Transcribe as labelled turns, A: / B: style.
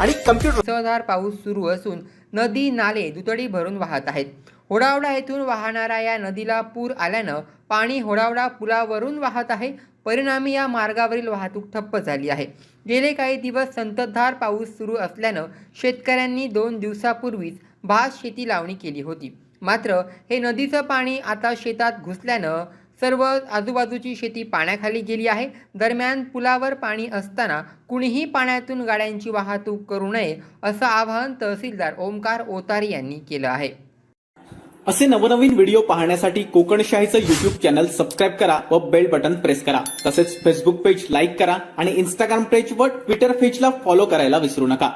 A: आणि कम्प्युटर
B: मुसळधार पाऊस सुरू असून नदी नाले दुतडी भरून वाहत आहेत. होडावडा येथून वाहणाऱ्या या नदीला पूर आल्यानं पाणी होडावडा पुलावरून वाहत आहे. परिणामी या मार्गावरील वाहतूक ठप्प झाली आहे. गेले काही दिवस संततधार पाऊस सुरू असल्यानं शेतकऱ्यांनी दोन दिवसापूर्वीच भात शेती लावणी केली होती. मात्र हे नदीचं पाणी आता शेतात घुसल्यानं सर्व आजूबाजूची शेती पाण्याखाली गेली आहे. दरम्यान पुलावर पाणी असताना कुणीही पाण्यातून गाड्यांची वाहतूक करू नये असं आवाहन तहसीलदार ओमकार ओतारी यांनी केलं आहे.
C: असे नवनवीन व्हिडिओ पाहण्यासाठी कोकणशाहीचं युट्यूब चॅनल सबस्क्राईब करा व बेल बटन प्रेस करा. तसेच फेसबुक पेज लाईक करा आणि इंस्टाग्राम पेज व ट्विटर पेजला फॉलो करायला विसरू नका.